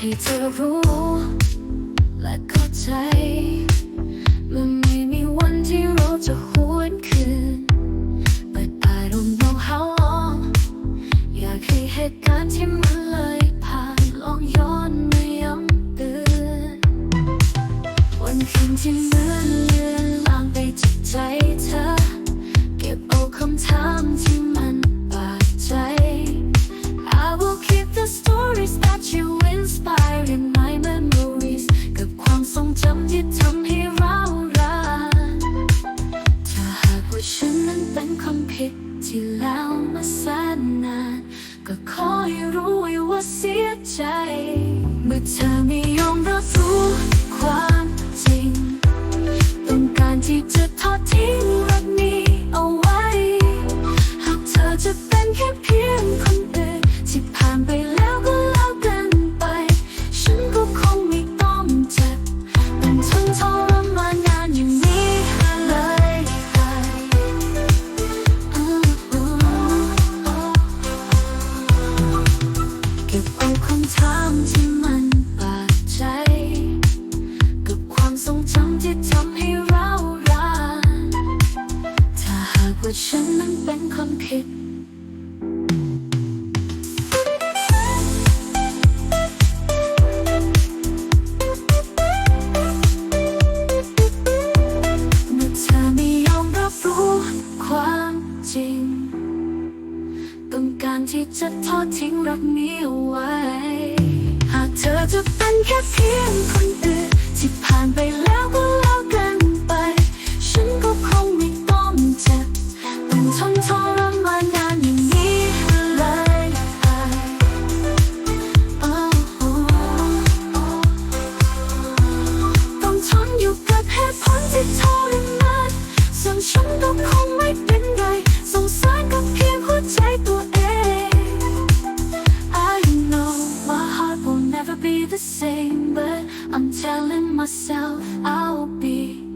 ให้เธอรู้ และเข้าใจ มันไม่มีวันที่เราจะหวนคืน But I don't know how long อยากให้เหตุการณ์ที่มันเลยผ่านลองย้อนมาย้ำเตือนวันคืนที่เหมือนเลือนลางไปจากใจเธอ เก็บเอาคำถามที่ มาแสนนาน ก็ขอให้รู้ไว้ว่าเสียใจ เมื่อเธอไม่ยอมรับรู้ความจริง ต้องการที่จะทอดทิ้งรักนี้เอาไว้ หากเธอจะเป็นแค่เพียงคน เก็บเอาคำถามที่มันบาดใจ กับความทรงจำที่ทำให้เรารักถ้าหากว่าฉันนั้นเป็นคนผิด การที่จะทอดทิ้งรักนี้เอาไว้ หากเธอจะเป็นแค่เพียงคนอื่นที่ผ่านไปแล้วก็แล้ว Telling myself I'll be